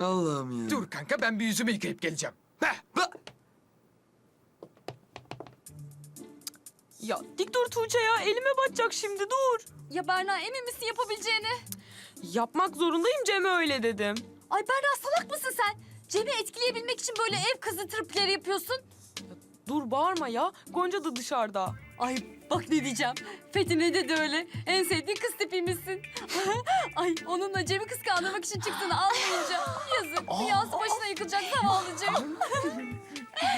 Allah'ım ya. Dur kanka ben bir yüzümü yıkayıp geleceğim. Heh. Ba- Ya dik dur Tuğçe ya elime batacak şimdi dur. Ya Berna emin misin yapabileceğini? Yapmak zorundayım Cem'e öyle dedim. Ay Berna salak mısın sen? Cem'i etkileyebilmek için böyle ev kızı tripleri yapıyorsun. Dur bağırma ya. Gonca da dışarıda. Ay bak ne diyeceğim. Fethi ne dedi öyle? En sevdiğin kız tipiymişsin. Ay onunla Cem'i kıskandırmak için çıktığını anlayınca. Yazık. Dünyası başına yıkılacak zavallıcığım.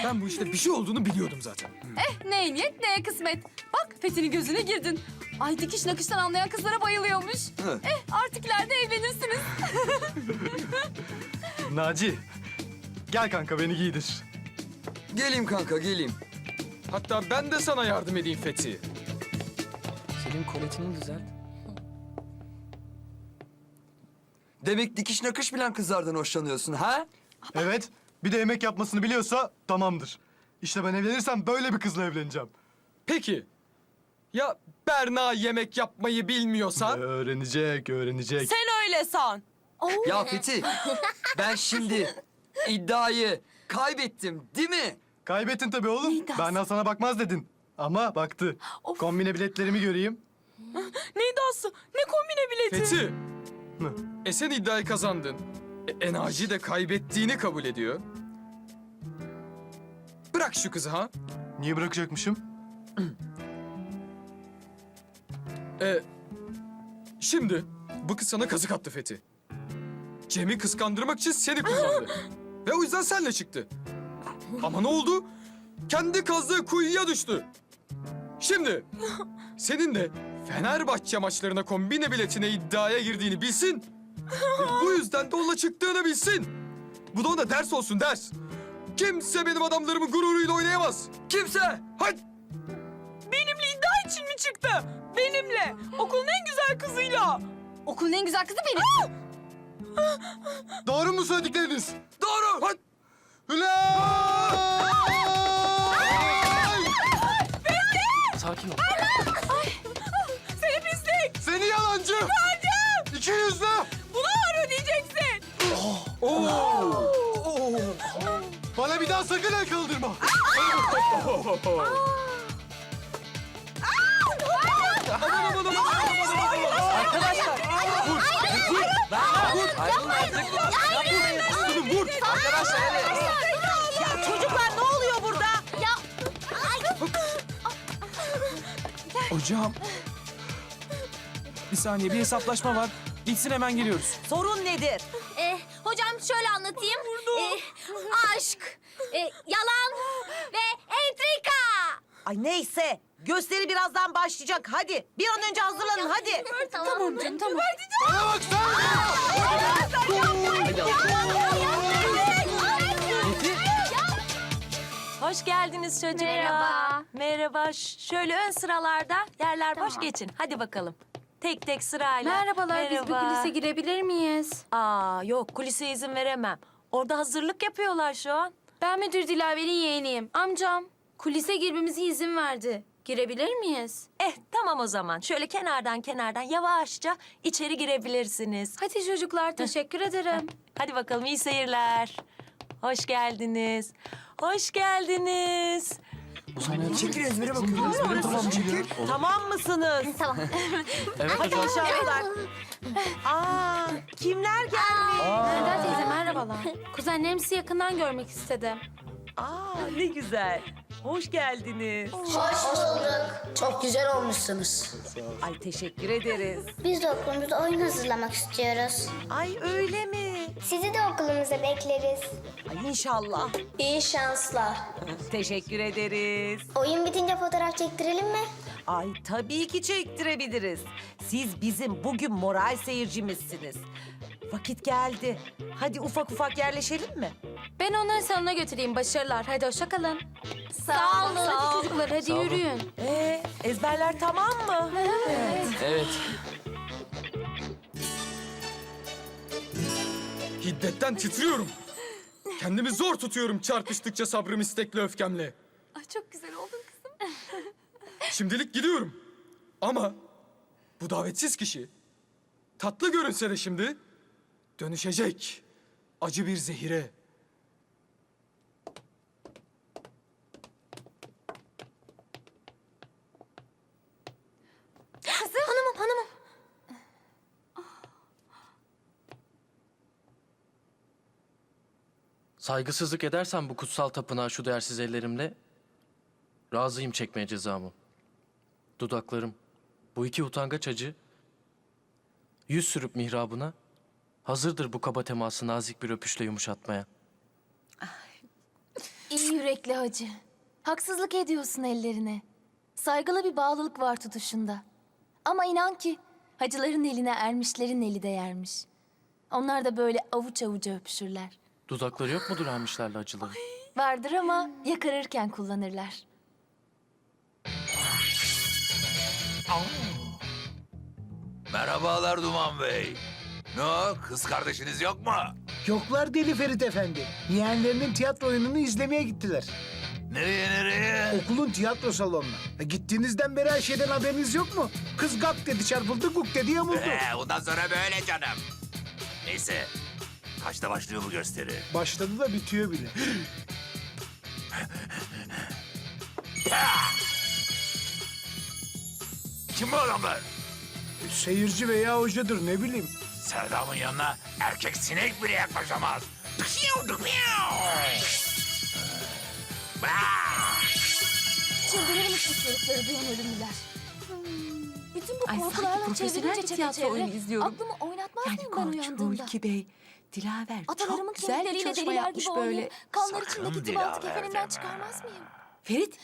Ben bu işte bir şey olduğunu biliyordum zaten. eh ne niyet ne kısmet. Bak Fethi'nin gözüne girdin. Ay dikiş nakıştan anlayan kızlara bayılıyormuş. Hı. Eh artık ileride evlenirsiniz. Naci. Gel kanka beni giydir. Geleyim kanka geleyim. Hatta ben de sana yardım edeyim Fethi. Senin koletini düzelt. Demek dikiş nakış bilen kızlardan hoşlanıyorsun ha? Evet. Bir de yemek yapmasını biliyorsa tamamdır. İşte ben evlenirsem böyle bir kızla evleneceğim. Peki. Ya Berna yemek yapmayı bilmiyorsa? Öğrenecek, öğrenecek. Sen öyle san. Ya Fethi ben şimdi iddiayı kaybettim değil mi? Kaybettin tabii oğlum. iddiası? Benden sana bakmaz dedin. Ama baktı. Of. Kombine biletlerimi göreyim. Ne iddiası? Ne kombine bileti? Fethi. Hı. E sen iddiayı kazandın. E, Enaci de kaybettiğini kabul ediyor. Bırak şu kızı ha. Niye bırakacakmışım? E, şimdi bu kız sana kazık attı Fethi. Cem'i kıskandırmak için seni kullandı. Ve o yüzden senle çıktı. Ama ne oldu? Kendi kazdığı kuyuya düştü. Şimdi senin de Fenerbahçe maçlarına kombine biletine iddiaya girdiğini bilsin. Ve bu yüzden de onunla çıktığını bilsin. Bu da ona ders olsun ders. Kimse benim adamlarımın gururuyla oynayamaz. Kimse! Hadi. Benimle iddia için mi çıktı? Benimle. Okulun en güzel kızıyla. Okulun en güzel kızı benim. Doğru mu söyledikleriniz? Doğru! Hadi. Sakin ol. Seni pislik. Seni yalancı! İki yüzlü! Buna ağır ödeyeceksin. Bana bir daha sakın el kaldırma. Arkadaşlar. Kızım vur. Arkadaşlar hadi. Ya çocuklar ne oluyor burada? Hocam. Bir saniye bir hesaplaşma var. Bitsin hemen geliyoruz. Sorun nedir? Eh, hocam şöyle anlatayım. Eh, aşk, eh, yalan ve entrika. Ay neyse. Gösteri birazdan başlayacak. Hadi bir an önce hazırlanın hadi. Tamam canım tamam. Bana bak sen! Hoş geldiniz çocuklar. Merhaba. Merhaba. Ş- Şöyle ön sıralarda yerler boş geçin. Hadi bakalım. Tek tek sırayla. Merhabalar biz bir Merhaba. kulise girebilir miyiz? Aa yok kulise izin veremem. Orada hazırlık yapıyorlar şu an. Ben müdür Dilaver'in yeğeniyim. Amcam kulise girmemize izin verdi. Girebilir miyiz? Eh tamam o zaman. Şöyle kenardan kenardan yavaşça içeri girebilirsiniz. Hadi çocuklar teşekkür ederim. Hadi bakalım iyi seyirler. Hoş geldiniz. Hoş geldiniz. Bu sahne Çekil ezbere bakıyorum. Tamam çekil. Tamam mısınız? Tamam. Evet Hadi hocam. aşağılar. Aa, kimler gelmiş? Nereden teyze merhabalar. Kuzenlerim sizi yakından görmek istedim. Aa, ne güzel. Hoş geldiniz. Hoş bulduk. Çok güzel olmuşsunuz. Ay teşekkür ederiz. Biz de okulumuzda oyun hazırlamak istiyoruz. Ay öyle mi? Sizi de okulumuza bekleriz. Ay inşallah. İyi şanslar. Teşekkür ederiz. Oyun bitince fotoğraf çektirelim mi? Ay tabii ki çektirebiliriz. Siz bizim bugün moral seyircimizsiniz. Vakit geldi. Hadi ufak ufak yerleşelim mi? Ben onları salona götüreyim. Başarılar. Hadi hoşça kalın. Sağ olun. Hadi çocuklar hadi yürüyün. Ee, ezberler tamam mı? Evet. Hiddetten titriyorum. Kendimi zor tutuyorum çarpıştıkça sabrım istekli öfkemle. Ay çok güzel oldun kızım. Şimdilik gidiyorum. Ama bu davetsiz kişi tatlı görünse de şimdi dönüşecek acı bir zehire. Saygısızlık edersen bu kutsal tapınağa şu değersiz ellerimle razıyım çekmeye cezamı. Dudaklarım bu iki utangaç acı yüz sürüp mihrabına hazırdır bu kaba teması nazik bir öpüşle yumuşatmaya. İyi yürekli hacı. Haksızlık ediyorsun ellerine. Saygılı bir bağlılık var tutuşunda. Ama inan ki hacıların eline ermişlerin eli değermiş. Onlar da böyle avuç avuca öpüşürler. Dudakları yok mudur ermişlerle acıları? Vardır ama yakarırken kullanırlar. Merhabalar Duman Bey. Ne o, kız kardeşiniz yok mu? Yoklar deli Ferit Efendi. Yeğenlerinin tiyatro oyununu izlemeye gittiler. Nereye nereye? Okulun tiyatro salonuna. E, gittiğinizden beri her şeyden haberiniz yok mu? Kız gak dedi çarpıldı, guk dedi yamuldu. Ee, bundan sonra böyle canım. Neyse. Kaçta başlıyor bu gösteri? Başladı da bitiyor bile. Kim bu adamlar? Seyirci veya hocadır ne bileyim. Serdam'ın yanına erkek sinek bile yaklaşamaz. Bu çocukları duyan ölümlüler. Hmm, Bütün bu Ay, sanki korkularla profesyonel bir çete tiyatro oyunu izliyorum. aklımı oynatmaz Yani mıyım ben uyandığımda? Bey, Dilaver Atalarımın çok güzel bir kemikleriyle çalışma deliler yapmış gibi böyle. oynayıp kanlar Sakın içindeki Dilaver tıbaltı kefenimden deme. çıkarmaz mıyım? Ferit,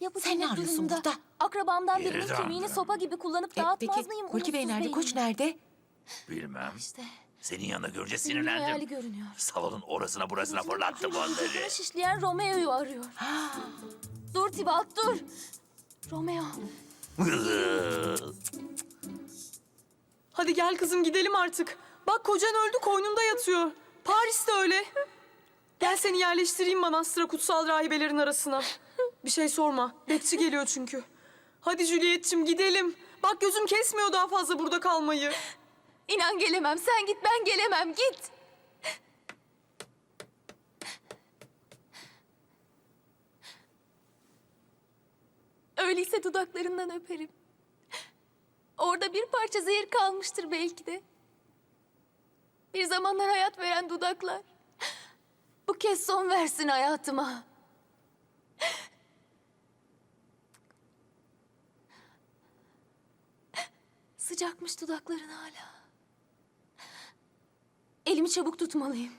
Ya bu Sen ne cennet arıyorsun burada? Akrabamdan birinin dön. kemiğini sopa gibi kullanıp e, dağıtmaz peki mıyım? Hulki Bey umutsuz nerede, Koç nerede? Bilmem. İşte Senin yanında görünce senin hayali sinirlendim. görünüyor. Salonun orasına burasına fırlattım onları. kafasını şişleyen Romeo'yu arıyor. dur Tibalt dur. Romeo. Hadi gel kızım gidelim artık. Bak kocan öldü koynunda yatıyor. Paris'te öyle. Gel seni yerleştireyim manastıra kutsal rahibelerin arasına. Bir şey sorma. Bekçi geliyor çünkü. Hadi Juliet'ciğim gidelim. Bak gözüm kesmiyor daha fazla burada kalmayı. İnan gelemem. Sen git ben gelemem. Git. Öyleyse dudaklarından öperim. Orada bir parça zehir kalmıştır belki de. Bir zamanlar hayat veren dudaklar. Bu kez son versin hayatıma. Sıcakmış dudakların hala. Elimi çabuk tutmalıyım.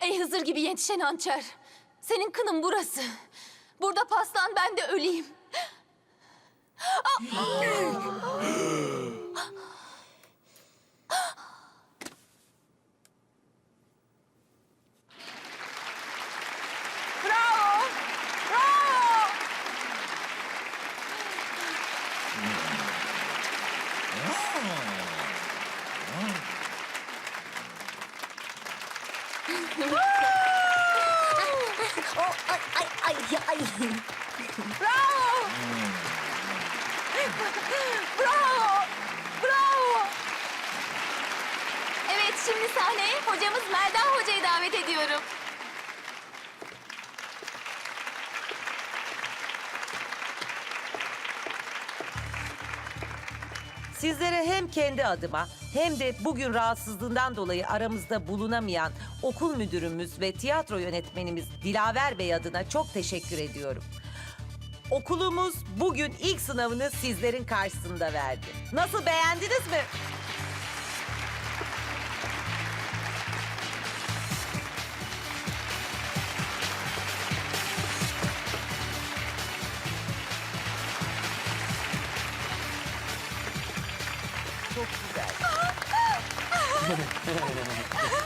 Ey Hızır gibi yetişen hançer. Senin kının burası. Burada paslan ben de öleyim. Bravo! Bravo! O, ay ay ay. Bravo! Bravo! Bravo! Evet şimdi sahneye hocamız Melda Hoca'yı davet ediyorum. Sizlere hem kendi adıma hem de bugün rahatsızlığından dolayı aramızda bulunamayan okul müdürümüz ve tiyatro yönetmenimiz Dilaver Bey adına çok teşekkür ediyorum. Okulumuz bugün ilk sınavını sizlerin karşısında verdi. Nasıl beğendiniz mi? どうぞ。